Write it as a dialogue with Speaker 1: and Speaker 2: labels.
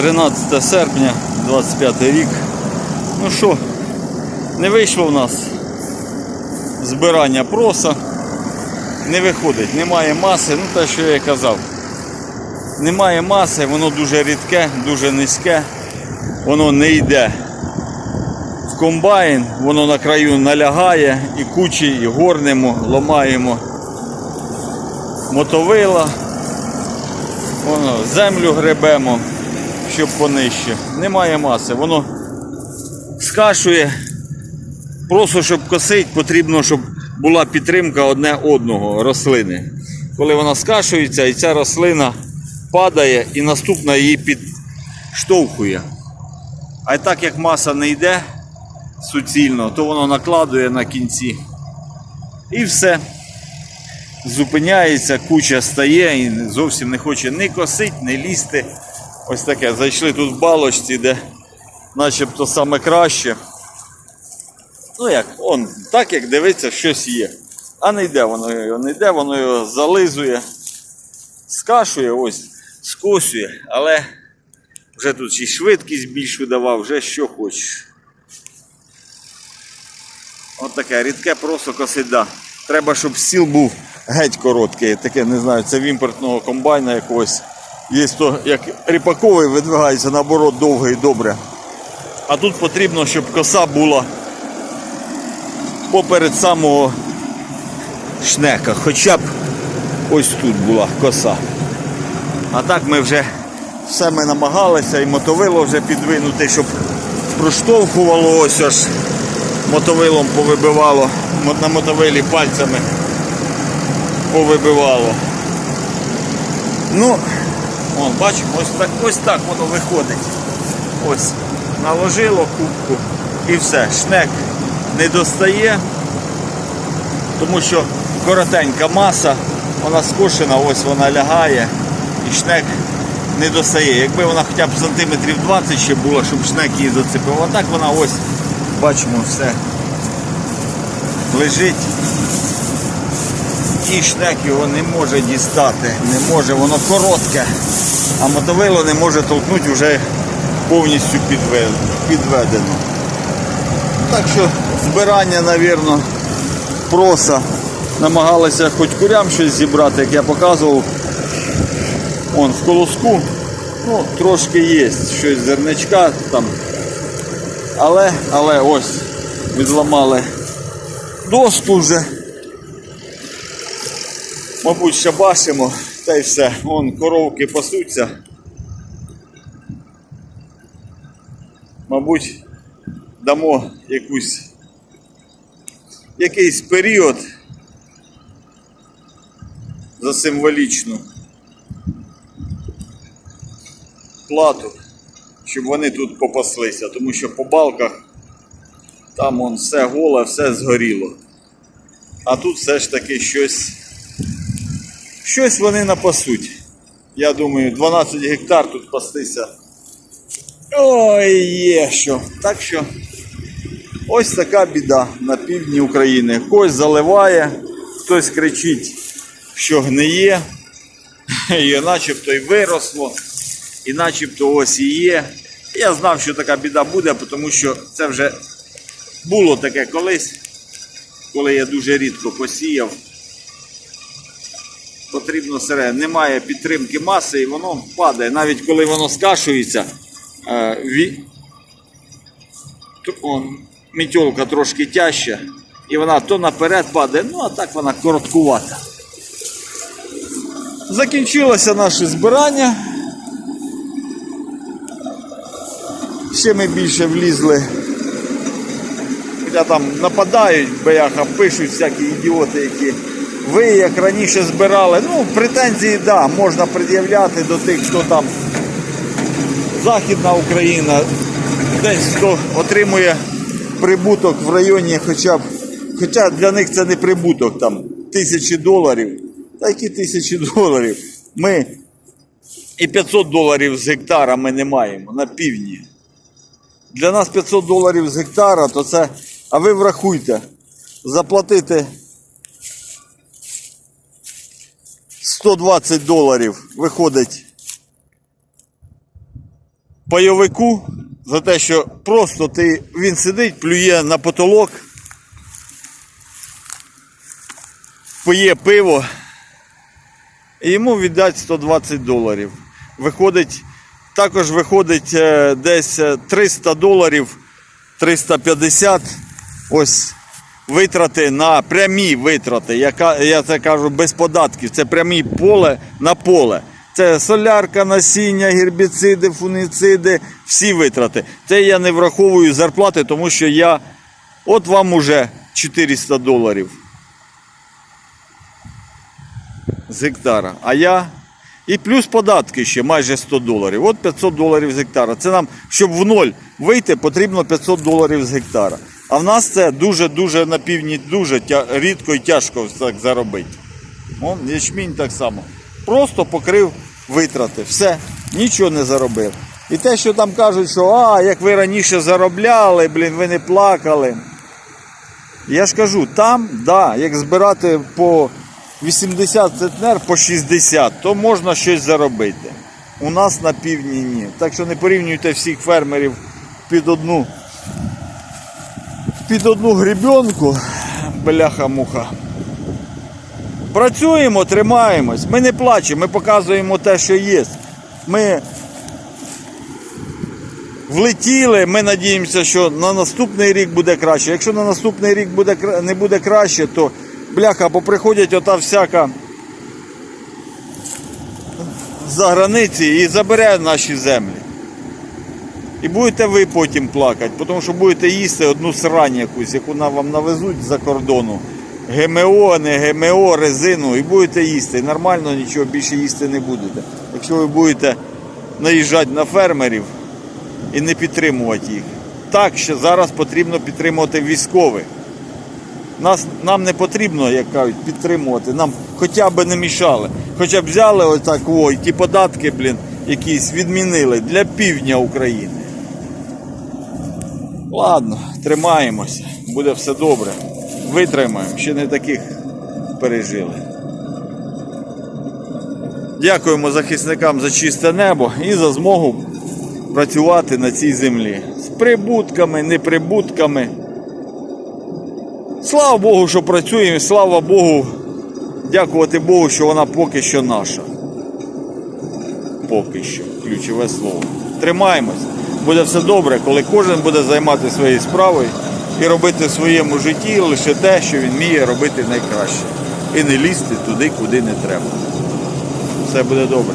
Speaker 1: 13 серпня, 25 рік. Ну що, не вийшло в нас збирання проса. Не виходить, немає маси, ну те, що я і казав. Немає маси, воно дуже рідке, дуже низьке, воно не йде в комбайн, воно на краю налягає і кучі, і горнемо, ламаємо мотовила, воно, землю гребемо, щоб понижче. Немає маси, воно скашує. Просто щоб косить, потрібно, щоб була підтримка одне одного рослини. Коли вона скашується і ця рослина падає і наступна її підштовхує. А так як маса не йде суцільно, то воно накладує на кінці. І все. Зупиняється, куча стає і зовсім не хоче ні косить, ні лізти. Ось таке. Зайшли тут в балочці, де начебто саме краще. Ну як, он, так як дивиться, щось є. А не йде воно його, не йде, воно його зализує, скашує, ось, скосює, але вже тут і швидкість більшу давав, вже що хочеш. От таке рідке просто косида. Треба, щоб сіл був геть короткий. Таке, не знаю, це в імпортного комбайна якогось. Є то, як ріпаковий видвигається, наоборот, довгий добре. А тут потрібно, щоб коса була поперед самого шнека. Хоча б ось тут була коса. А так ми вже все ми намагалися і мотовило вже підвинути, щоб проштовхувало ось аж мотовилом повибивало, на мотовилі пальцями повибивало. Ну, вон, бачимо, ось так, ось так воно виходить. Ось, наложило кубку і все, шнек не достає, тому що коротенька маса, вона скошена, ось вона лягає і шнек не достає. Якби вона хоча б сантиметрів 20 ще була, щоб шнек її зацепив. А так вона ось, бачимо, все лежить. І шнек його не може дістати, не може, воно коротке, а мотовило не може толкнути вже повністю підведено. Так що збирання, мабуть, проса. Намагалися хоч курям щось зібрати, як я показував. Он в колоску. Ну, трошки є щось зерничка там. Але, але ось відламали доску вже. Мабуть, шабашимо, та й все. Вон коровки пасуться. Мабуть, дамо якусь якийсь період за символічну плату, щоб вони тут попаслися, тому що по балках там он все голе, все згоріло. А тут все ж таки щось, щось вони напасуть. Я думаю, 12 гектар тут пастися. Ой, є що. Так що ось така біда на півдні України. Когось заливає, хтось кричить, що гниє, і начебто й виросло, і начебто ось і є. Я знав, що така біда буде, тому що це вже було таке колись, коли я дуже рідко посіяв. Потрібно сере, немає підтримки маси і воно падає. Навіть коли воно скашується, е, мітьолка трошки тяжча, і вона то наперед падає, ну а так вона короткувата. Закінчилося наше збирання. Ще ми більше влізли. Хоча там нападають, бляха, пишуть всякі ідіоти, які ви як раніше збирали. Ну, претензії, так, да, можна пред'являти до тих, хто там Західна Україна, десь хто отримує прибуток в районі хоча б, хоча для них це не прибуток, там тисячі доларів. Та які тисячі доларів? Ми і 500 доларів з гектара ми не маємо на півдні. Для нас 500 доларів з гектара, то це, а ви врахуйте, заплатити 120 доларів виходить пайовику за те, що просто ти, він сидить, плює на потолок, пиє пиво, і йому віддать 120 доларів. Виходить, також виходить е, десь е, 300 доларів, 350 ось витрати на прямі витрати. Яка, я це кажу без податків. Це прямі поле на поле. Це солярка, насіння, гербіциди, фуніциди, всі витрати. Це я не враховую зарплати, тому що я. От вам уже 400 доларів з гектара. А я. І плюс податки ще майже 100 доларів. От 500 доларів з гектара. Це нам, щоб в ноль вийти, потрібно 500 доларів з гектара. А в нас це дуже-дуже на півдні, дуже рідко і тяжко так заробити. О, ячмінь так само. Просто покрив витрати. Все, нічого не заробив. І те, що там кажуть, що а, як ви раніше заробляли, блін, ви не плакали. Я ж кажу, там, да, як збирати по 80 центнер, по 60, то можна щось заробити. У нас на півдні ні. Так що не порівнюйте всіх фермерів під одну під одну грібенку, бляха-муха. Працюємо, тримаємось. Ми не плачемо, ми показуємо те, що є. Ми влетіли, ми надіємося, що на наступний рік буде краще. Якщо на наступний рік буде, не буде краще, то бляха, поприходять ота всяка за границі і забере наші землі. І будете ви потім плакати, тому що будете їсти одну срань якусь, яку на- вам навезуть з-за кордону. ГМО, не ГМО, резину, і будете їсти. Нормально нічого більше їсти не будете. Якщо ви будете наїжджати на фермерів і не підтримувати їх. Так, що зараз потрібно підтримувати військових. Нас, нам не потрібно, як кажуть, підтримувати. Нам хоча б не мішали. Хоча б взяли отак, о, ті податки, блін, якісь відмінили для півдня України. Ладно, тримаємося, буде все добре. Витримаємо, ще не таких пережили. Дякуємо захисникам за чисте небо і за змогу працювати на цій землі. З прибутками, неприбутками. Слава Богу, що працюємо, і слава Богу, дякувати Богу, що вона поки що наша. Поки що, ключове слово. Тримаємось. Буде все добре, коли кожен буде займатися своєю справою і робити в своєму житті лише те, що він вміє робити найкраще. І не лізти туди, куди не треба. Все буде добре.